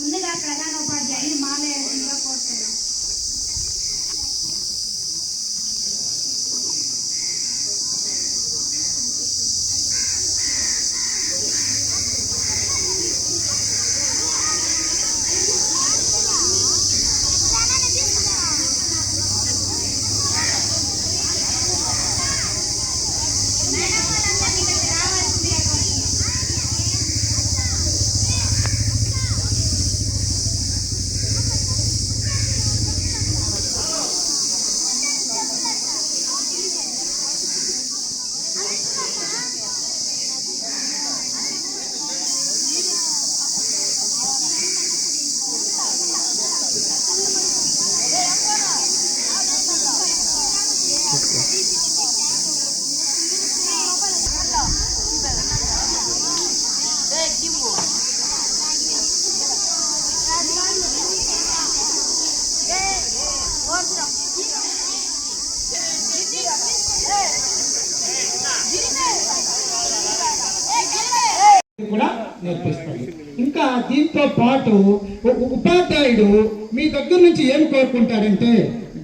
ముందుగా ప్రధాన ఉపాధ్యాయుని మాలయాళంగా కోరుతున్నాం దీంతో పాటు ఉపాధ్యాయుడు మీ దగ్గర నుంచి ఏం కోరుకుంటాడంటే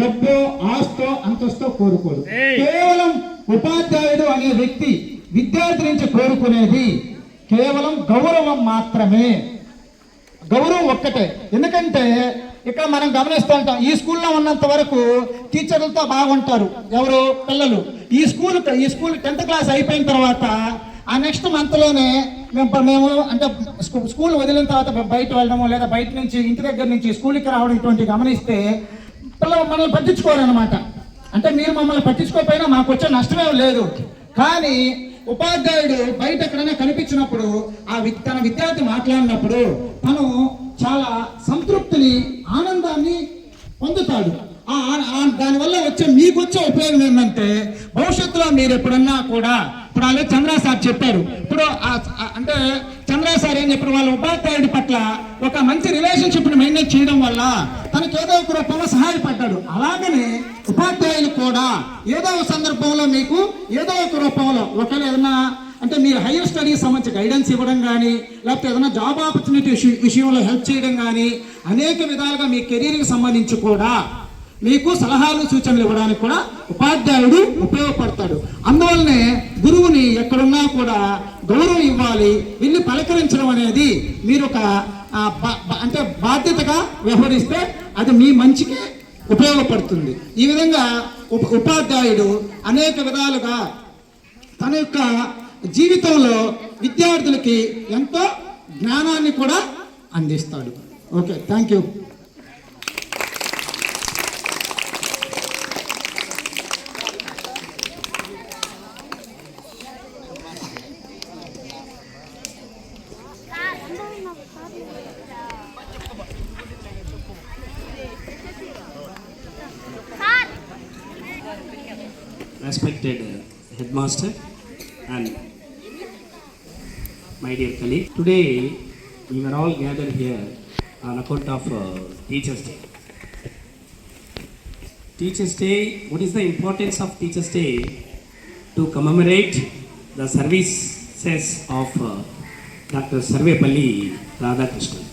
డబ్బు ఆస్తో అంతస్తో కోరుకోరు కేవలం ఉపాధ్యాయుడు అనే వ్యక్తి విద్యార్థి నుంచి కోరుకునేది కేవలం గౌరవం మాత్రమే గౌరవం ఒక్కటే ఎందుకంటే ఇక్కడ మనం గమనిస్తూ ఉంటాం ఈ స్కూల్లో ఉన్నంత వరకు టీచర్లతో బాగుంటారు ఎవరు పిల్లలు ఈ స్కూల్ ఈ స్కూల్ టెన్త్ క్లాస్ అయిపోయిన తర్వాత ఆ నెక్స్ట్ మంత్లోనే మేము మేము అంటే స్కూల్ వదిలిన తర్వాత బయట వెళ్ళడము లేదా బయట నుంచి ఇంటి దగ్గర నుంచి స్కూల్కి రావడం ఇటువంటి గమనిస్తే పిల్లలు మనల్ని పట్టించుకోరనమాట అంటే మీరు మమ్మల్ని పట్టించుకోకపోయినా మాకు వచ్చే నష్టమే లేదు కానీ ఉపాధ్యాయుడు బయట ఎక్కడైనా కనిపించినప్పుడు ఆ వి తన విద్యార్థి మాట్లాడినప్పుడు తను చాలా సంతృప్తిని ఆనందాన్ని పొందుతాడు దానివల్ల వచ్చే మీకు వచ్చే ఉపయోగం ఏంటంటే భవిష్యత్తులో మీరు ఎప్పుడన్నా కూడా సందర్భాల్లో చంద్ర సార్ చెప్పారు ఇప్పుడు అంటే చంద్ర సార్ ఏం చెప్పిన వాళ్ళ ఉపాధ్యాయుడి పట్ల ఒక మంచి రిలేషన్షిప్ని మెయింటైన్ చేయడం వల్ల తనకి ఏదో ఒక రూపంలో సహాయపడ్డాడు అలాగనే ఉపాధ్యాయులు కూడా ఏదో ఒక సందర్భంలో మీకు ఏదో ఒక రూపంలో ఒకవేళ ఏదైనా అంటే మీరు హైయర్ స్టడీస్ సంబంధించి గైడెన్స్ ఇవ్వడం కానీ లేకపోతే ఏదైనా జాబ్ ఆపర్చునిటీ విషయంలో హెల్ప్ చేయడం కానీ అనేక విధాలుగా మీ కెరీర్కి సంబంధించి కూడా మీకు సలహాలు సూచనలు ఇవ్వడానికి కూడా ఉపాధ్యాయుడు ఉపయోగపడతాడు అందువల్లనే గురువుని ఎక్కడున్నా కూడా గౌరవం ఇవ్వాలి వీళ్ళని పలకరించడం అనేది మీరు ఒక అంటే బాధ్యతగా వ్యవహరిస్తే అది మీ మంచికి ఉపయోగపడుతుంది ఈ విధంగా ఉపాధ్యాయుడు అనేక విధాలుగా తన యొక్క జీవితంలో విద్యార్థులకి ఎంతో జ్ఞానాన్ని కూడా అందిస్తాడు okay thank you respected headmaster and my dear colleague. Today we were all gathered here on account of uh, Teachers Day. Teachers Day, what is the importance of Teachers Day? To commemorate the services of uh, Dr. Sarvepalli Radhakrishnan.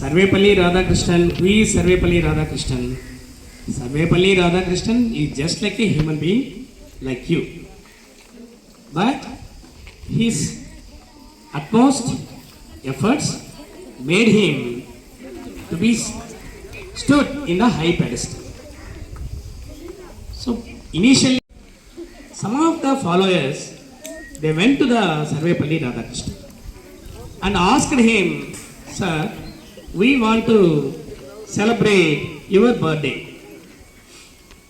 Sarvepalli Radhakrishnan, who is Sarvepalli Radhakrishnan? Sarvepalli Radhakrishnan is just like a human being like you. But his utmost efforts made him to be stood in the high pedestal. So initially, some of the followers they went to the Sarvepalli Radhakrishna and asked him, Sir, we want to celebrate your birthday.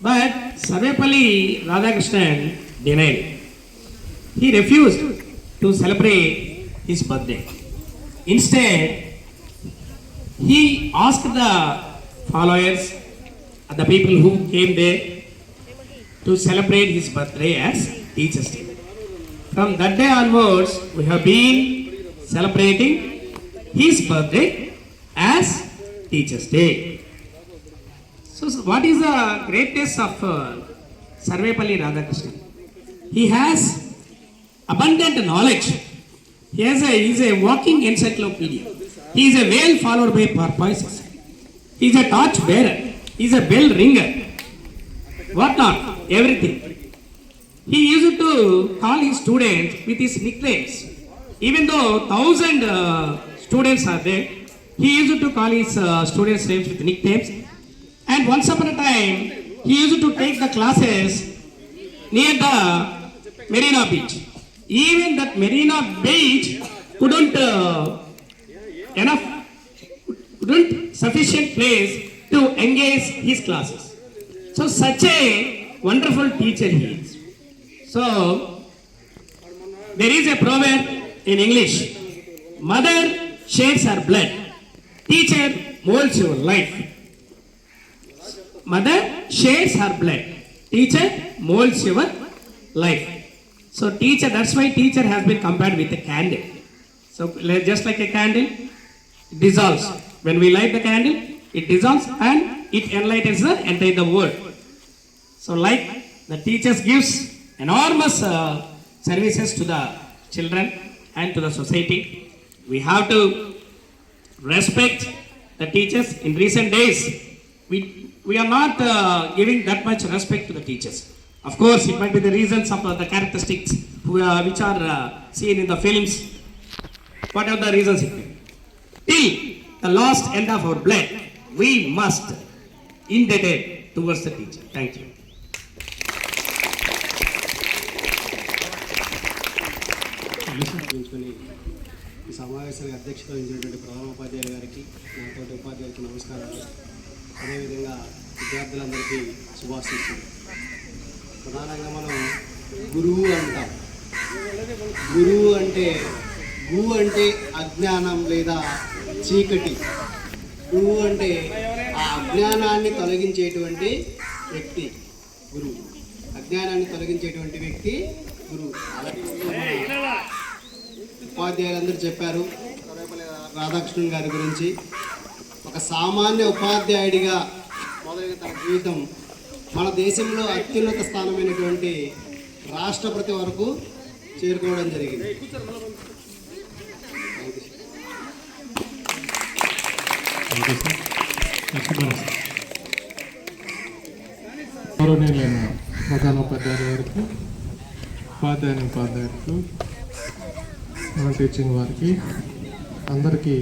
But Sadepalli Radhakrishnan denied. He refused to celebrate his birthday. Instead, he asked the followers, the people who came there, to celebrate his birthday as Teacher's Day. From that day onwards, we have been celebrating his birthday as Teacher's Day. So what is the greatness of uh, Sarvepalli Radhakrishnan? He has abundant knowledge. He is a walking encyclopedia. He is a whale followed by porpoises. He is a torch bearer. He is a bell ringer. What not? Everything. He used to call his students with his nicknames. Even though 1,000 uh, students are there, he used to call his uh, students' names with nicknames. And once upon a time, he used to take the classes near the Marina Beach. Even that Marina Beach couldn't uh, enough, couldn't sufficient place to engage his classes. So such a wonderful teacher he is. So there is a proverb in English: "Mother sheds her blood, teacher molds your life." mother shades her blood. Teacher molds your life. So teacher, that's why teacher has been compared with a candle. So just like a candle, it dissolves. When we light the candle, it dissolves and it enlightens the entire the world. So like the teachers gives enormous uh, services to the children and to the society. We have to respect the teachers in recent days we, we are not uh, giving that much respect to the teachers. Of course, it might be the reasons of uh, the characteristics who, uh, which are uh, seen in the films. Whatever the reasons it may be. Till the last end of our blood, we must indebted towards the teacher. Thank you. ఉంచుకొని ఈ సమావేశానికి అధ్యక్షత వహించినటువంటి ప్రధాన ఉపాధ్యాయులు గారికి నాతోటి ఉపాధ్యాయులకి నమస్కారాలు అదేవిధంగా విద్యార్థులందరికీ శుభాశిస్తుంది ప్రధానంగా మనం గురువు అంటాం గురువు అంటే గురు అంటే అజ్ఞానం లేదా చీకటి గురువు అంటే ఆ అజ్ఞానాన్ని తొలగించేటువంటి వ్యక్తి గురువు అజ్ఞానాన్ని తొలగించేటువంటి వ్యక్తి గురువు ఉపాధ్యాయులందరూ చెప్పారు రాధాకృష్ణన్ గారి గురించి ఒక సామాన్య ఉపాధ్యాయుడిగా మొదలైన తన జీవితం మన దేశంలో అత్యున్నత స్థానమైనటువంటి రాష్ట్రపతి వరకు చేరుకోవడం జరిగింది గౌరవనీయులైన ప్రధానోపాధ్యాయుల వారికి ఉపాధ్యాయుని ఉపాధ్యాయులకు మన టీచింగ్ వారికి అందరికీ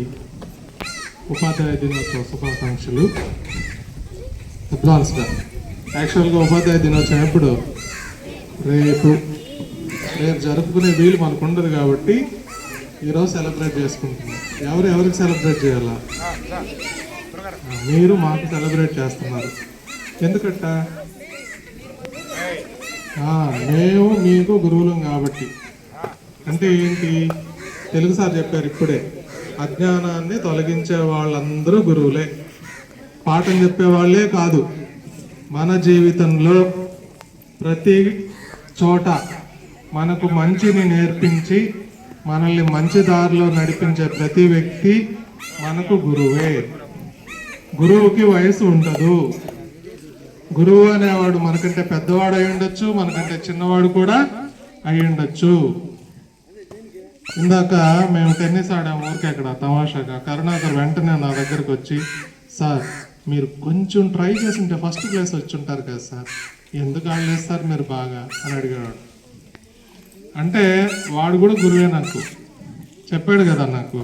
ఉపాధ్యాయ దినోత్సవ శుభాకాంక్షలు అడ్వాన్స్గా యాక్చువల్గా ఉపాధ్యాయ దినోత్సవం ఎప్పుడు రేపు రేపు జరుపుకునే వీలు మనకు ఉండదు కాబట్టి ఈరోజు సెలబ్రేట్ చేసుకుంటున్నాం ఎవరు ఎవరికి సెలబ్రేట్ చేయాలా మీరు మాకు సెలబ్రేట్ చేస్తున్నారు ఎందుకట్ట మేము మీకు గురువులం కాబట్టి అంటే ఏంటి తెలుగు సార్ చెప్పారు ఇప్పుడే అజ్ఞానాన్ని తొలగించే వాళ్ళందరూ గురువులే పాఠం వాళ్ళే కాదు మన జీవితంలో ప్రతి చోట మనకు మంచిని నేర్పించి మనల్ని మంచి దారిలో నడిపించే ప్రతి వ్యక్తి మనకు గురువే గురువుకి వయసు ఉండదు గురువు అనేవాడు మనకంటే పెద్దవాడు అయి ఉండొచ్చు మనకంటే చిన్నవాడు కూడా అయి ఉండొచ్చు ఇందాక మేము టెన్నిస్ ఆడాము ఊరికే అక్కడ తమాషాగా కరుణాకర్ వెంటనే నా దగ్గరకు వచ్చి సార్ మీరు కొంచెం ట్రై చేసింటే ఫస్ట్ ప్లేస్ వచ్చి ఉంటారు కదా సార్ ఎందుకు ఆడలేదు సార్ మీరు బాగా అని అడిగాడు అంటే వాడు కూడా గురువే నాకు చెప్పాడు కదా నాకు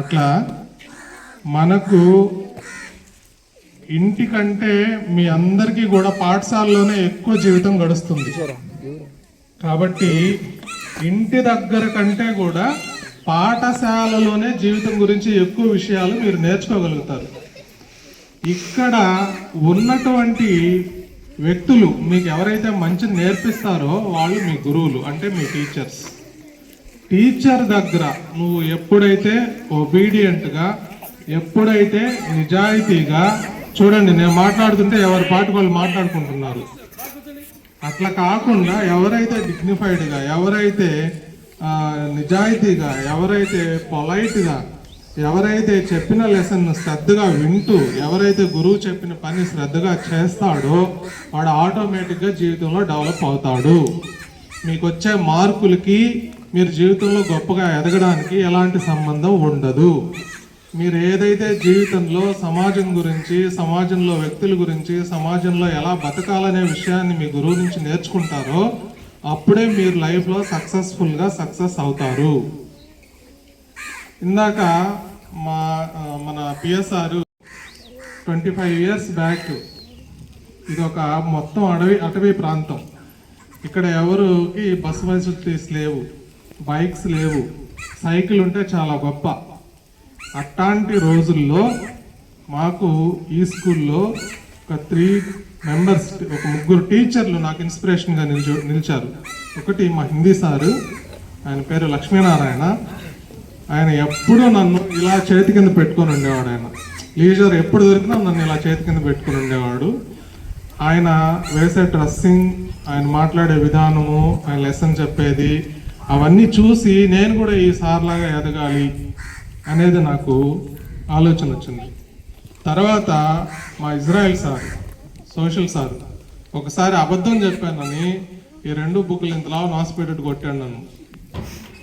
అట్లా మనకు ఇంటికంటే మీ అందరికీ కూడా పాఠశాలలోనే ఎక్కువ జీవితం గడుస్తుంది కాబట్టి ఇంటి దగ్గర కంటే కూడా పాఠశాలలోనే జీవితం గురించి ఎక్కువ విషయాలు మీరు నేర్చుకోగలుగుతారు ఇక్కడ ఉన్నటువంటి వ్యక్తులు మీకు ఎవరైతే మంచి నేర్పిస్తారో వాళ్ళు మీ గురువులు అంటే మీ టీచర్స్ టీచర్ దగ్గర నువ్వు ఎప్పుడైతే ఒబీడియంట్గా ఎప్పుడైతే నిజాయితీగా చూడండి నేను మాట్లాడుతుంటే ఎవరి పాటు వాళ్ళు మాట్లాడుకుంటున్నారు అట్లా కాకుండా ఎవరైతే డిగ్నిఫైడ్గా ఎవరైతే నిజాయితీగా ఎవరైతే పొలైట్గా ఎవరైతే చెప్పిన లెసన్ శ్రద్ధగా వింటూ ఎవరైతే గురువు చెప్పిన పని శ్రద్ధగా చేస్తాడో వాడు ఆటోమేటిక్గా జీవితంలో డెవలప్ అవుతాడు మీకు వచ్చే మార్కులకి మీరు జీవితంలో గొప్పగా ఎదగడానికి ఎలాంటి సంబంధం ఉండదు మీరు ఏదైతే జీవితంలో సమాజం గురించి సమాజంలో వ్యక్తుల గురించి సమాజంలో ఎలా బతకాలనే విషయాన్ని మీ గురువు నుంచి నేర్చుకుంటారో అప్పుడే మీరు లైఫ్లో సక్సెస్ఫుల్గా సక్సెస్ అవుతారు ఇందాక మా మన PSR twenty five years back ఇది ఒక మొత్తం అడవి అటవీ ప్రాంతం ఇక్కడ ఎవరికి బస్ వసతీస్ లేవు బైక్స్ లేవు సైకిల్ ఉంటే చాలా గొప్ప అట్లాంటి రోజుల్లో మాకు ఈ స్కూల్లో ఒక త్రీ మెంబర్స్ ఒక ముగ్గురు టీచర్లు నాకు ఇన్స్పిరేషన్గా నిల్చో నిలిచారు ఒకటి మా హిందీ సారు ఆయన పేరు లక్ష్మీనారాయణ ఆయన ఎప్పుడూ నన్ను ఇలా చేతి కింద పెట్టుకొని ఉండేవాడు ఆయన లీజర్ ఎప్పుడు దొరికినా నన్ను ఇలా చేతి కింద పెట్టుకొని ఉండేవాడు ఆయన వేసే డ్రెస్సింగ్ ఆయన మాట్లాడే విధానము ఆయన లెసన్ చెప్పేది అవన్నీ చూసి నేను కూడా ఈ సార్లాగా ఎదగాలి అనేది నాకు ఆలోచన వచ్చింది తర్వాత మా ఇజ్రాయెల్ సార్ సోషల్ సార్ ఒకసారి అబద్ధం చెప్పానని ఈ రెండు బుక్లు ఇంతలా నాసిపెట్టి కొట్టాను నన్ను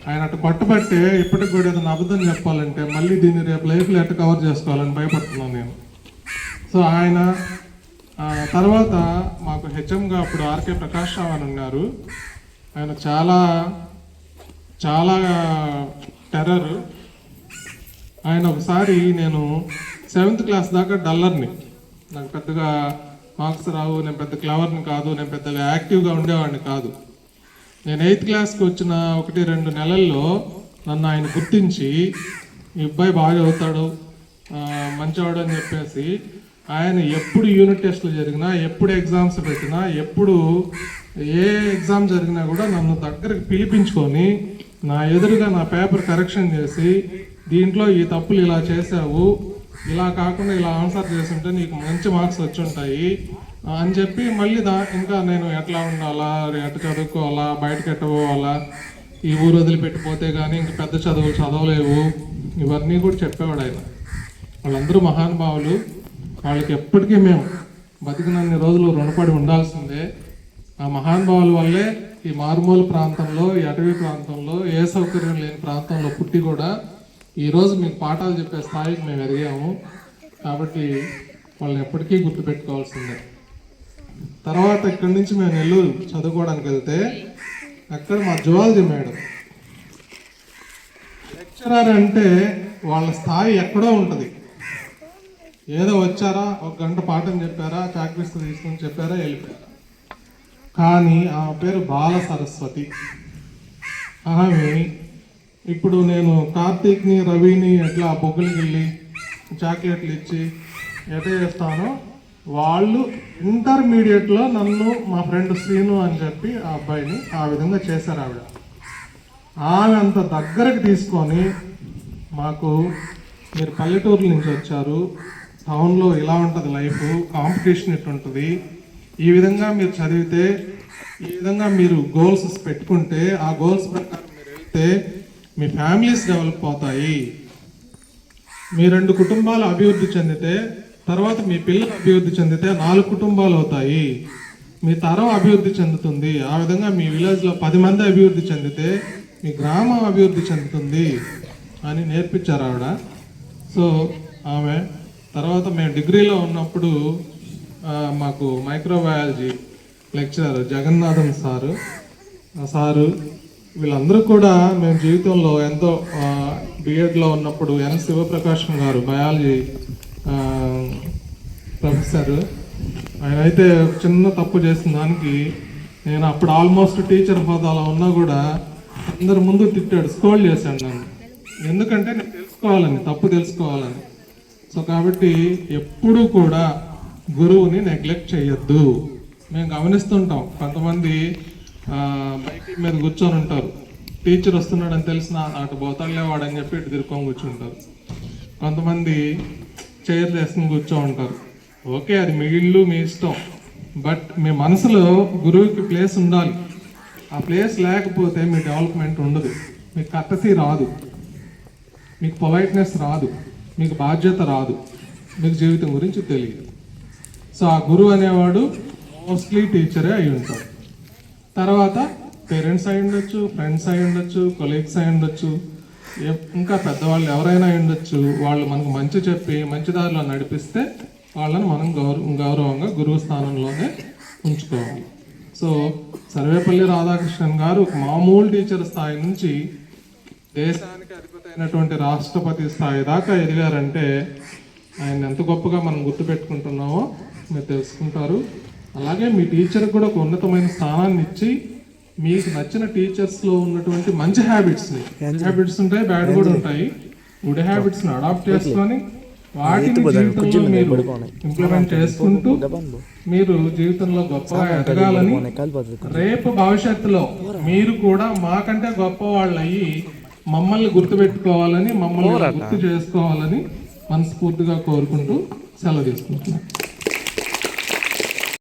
ఆయన అటు కొట్టబట్టే ఇప్పటికి కూడా ఏదైనా అబద్ధం చెప్పాలంటే మళ్ళీ దీన్ని రేపు లైఫ్లో ఎట్ట కవర్ చేసుకోవాలని భయపడుతున్నాను నేను సో ఆయన తర్వాత మాకు హెచ్ఎంగా అప్పుడు ఆర్కే ప్రకాష్ రావు అని ఉన్నారు ఆయన చాలా చాలా టెర్రరు ఆయన ఒకసారి నేను సెవెంత్ క్లాస్ దాకా డల్లర్ని నాకు పెద్దగా మార్క్స్ రావు నేను పెద్ద క్లవర్ని కాదు నేను పెద్దగా యాక్టివ్గా ఉండేవాడిని కాదు నేను ఎయిత్ క్లాస్కి వచ్చిన ఒకటి రెండు నెలల్లో నన్ను ఆయన గుర్తించి ఈ అబ్బాయి బాగా చదువుతాడు మంచివాడు అని చెప్పేసి ఆయన ఎప్పుడు యూనిట్ టెస్ట్లు జరిగినా ఎప్పుడు ఎగ్జామ్స్ పెట్టినా ఎప్పుడు ఏ ఎగ్జామ్ జరిగినా కూడా నన్ను దగ్గరికి పిలిపించుకొని నా ఎదురుగా నా పేపర్ కరెక్షన్ చేసి దీంట్లో ఈ తప్పులు ఇలా చేసావు ఇలా కాకుండా ఇలా ఆన్సర్ చేస్తుంటే నీకు మంచి మార్క్స్ వచ్చి ఉంటాయి అని చెప్పి మళ్ళీ దా ఇంకా నేను ఎట్లా ఉండాలా ఎట్లా చదువుకోవాలా బయటకు ఎట్టబోవాలా ఈ ఊరు వదిలిపెట్టిపోతే కానీ ఇంక పెద్ద చదువులు చదవలేవు ఇవన్నీ కూడా చెప్పేవాడు ఆయన వాళ్ళందరూ మహానుభావులు వాళ్ళకి ఎప్పటికీ మేము బతికినన్ని రోజులు రుణపడి ఉండాల్సిందే ఆ మహానుభావుల వల్లే ఈ మారుమూల ప్రాంతంలో ఈ అటవీ ప్రాంతంలో ఏ సౌకర్యం లేని ప్రాంతంలో పుట్టి కూడా ఈరోజు మేము పాఠాలు చెప్పే స్థాయికి మేము ఎదిగాము కాబట్టి వాళ్ళని ఎప్పటికీ గుర్తుపెట్టుకోవాల్సిందే తర్వాత ఇక్కడి నుంచి మేము నెల్లూరు చదువుకోవడానికి వెళ్తే అక్కడ మా జువాలజీ మేడం లెక్చరర్ అంటే వాళ్ళ స్థాయి ఎక్కడో ఉంటుంది ఏదో వచ్చారా ఒక గంట పాఠం చెప్పారా చాక్పీస్తో తీసుకుని చెప్పారా వెళ్ళిపోయారు కానీ ఆ పేరు బాల సరస్వతి ఆమె ఇప్పుడు నేను కార్తీక్ని రవిని ఎట్లా బొగ్గులకి వెళ్ళి చాక్లెట్లు ఇచ్చి ఎట చేస్తానో వాళ్ళు ఇంటర్మీడియట్లో నన్ను మా ఫ్రెండ్ శ్రీను అని చెప్పి ఆ అబ్బాయిని ఆ విధంగా చేశారు ఆవిడ ఆమె అంత దగ్గరకు తీసుకొని మాకు మీరు పల్లెటూరు నుంచి వచ్చారు టౌన్లో ఇలా ఉంటుంది లైఫ్ కాంపిటీషన్ ఇట్టుంటుంది ఈ విధంగా మీరు చదివితే ఈ విధంగా మీరు గోల్స్ పెట్టుకుంటే ఆ గోల్స్ ప్రకారం మీరు వెళ్తే మీ ఫ్యామిలీస్ డెవలప్ అవుతాయి మీ రెండు కుటుంబాలు అభివృద్ధి చెందితే తర్వాత మీ పిల్లలు అభివృద్ధి చెందితే నాలుగు కుటుంబాలు అవుతాయి మీ తరం అభివృద్ధి చెందుతుంది ఆ విధంగా మీ విలేజ్లో పది మంది అభివృద్ధి చెందితే మీ గ్రామం అభివృద్ధి చెందుతుంది అని నేర్పించారు ఆవిడ సో ఆమె తర్వాత మేము డిగ్రీలో ఉన్నప్పుడు మాకు microbiology lecturer Jagannathan sir sir వీళ్ళందరూ కూడా మేము జీవితంలో ఎంతో బిఎడ్లో ఉన్నప్పుడు ఎన్ శివప్రకాశం గారు బయాలజీ ప్రొఫెసర్ ఆయన అయితే చిన్న తప్పు చేసిన దానికి నేను అప్పుడు ఆల్మోస్ట్ టీచర్ హోదాలో ఉన్నా కూడా అందరి ముందు తిట్టాడు స్కోల్ చేశాడు నన్ను ఎందుకంటే నేను తెలుసుకోవాలని తప్పు తెలుసుకోవాలని సో కాబట్టి ఎప్పుడూ కూడా గురువుని నెగ్లెక్ట్ చేయొద్దు మేము గమనిస్తుంటాం కొంతమంది బైక్ మీద కూర్చొని ఉంటారు టీచర్ వస్తున్నాడని తెలిసిన అటు పోతాడులేవాడని చెప్పి ఇటు తిరుక్కొని కూర్చుంటారు కొంతమంది చైర్ చేసుకుని కూర్చో ఉంటారు ఓకే అది మీ ఇల్లు మీ ఇష్టం బట్ మీ మనసులో గురువుకి ప్లేస్ ఉండాలి ఆ ప్లేస్ లేకపోతే మీ డెవలప్మెంట్ ఉండదు మీకు కట్టసి రాదు మీకు పొలైట్నెస్ రాదు మీకు బాధ్యత రాదు మీకు జీవితం గురించి తెలియదు సో ఆ గురువు అనేవాడు మోస్ట్లీ టీచరే అయి ఉంటాడు తర్వాత పేరెంట్స్ అయి ఉండొచ్చు ఫ్రెండ్స్ అయి ఉండొచ్చు కొలీగ్స్ అయి ఉండొచ్చు ఇంకా పెద్దవాళ్ళు ఎవరైనా అయి ఉండొచ్చు వాళ్ళు మనకు మంచి చెప్పి మంచి దారిలో నడిపిస్తే వాళ్ళని మనం గౌరవ గౌరవంగా గురువు స్థానంలోనే ఉంచుకోవాలి సో సర్వేపల్లి రాధాకృష్ణన్ గారు మామూలు టీచర్ స్థాయి నుంచి దేశానికి అధిపతి అయినటువంటి రాష్ట్రపతి స్థాయి దాకా ఎదిగారంటే ఆయన ఎంత గొప్పగా మనం గుర్తుపెట్టుకుంటున్నామో మీరు తెలుసుకుంటారు అలాగే మీ టీచర్కి కూడా ఒక ఉన్నతమైన స్థానాన్ని ఇచ్చి మీకు నచ్చిన టీచర్స్లో ఉన్నటువంటి మంచి హ్యాబిట్స్ని హ్యాబిట్స్ ఉంటాయి బ్యాడ్ కూడా ఉంటాయి గుడ్ హ్యాబిట్స్ని అడాప్ట్ చేసుకొని వాటిని మీరు ఇంప్లిమెంట్ చేసుకుంటూ మీరు జీవితంలో గొప్పగా ఎదగాలని రేపు భవిష్యత్తులో మీరు కూడా మాకంటే గొప్ప వాళ్ళు అయ్యి మమ్మల్ని గుర్తుపెట్టుకోవాలని మమ్మల్ని గుర్తు చేసుకోవాలని మనస్ఫూర్తిగా కోరుకుంటూ సెలవు తీసుకుంటున్నాను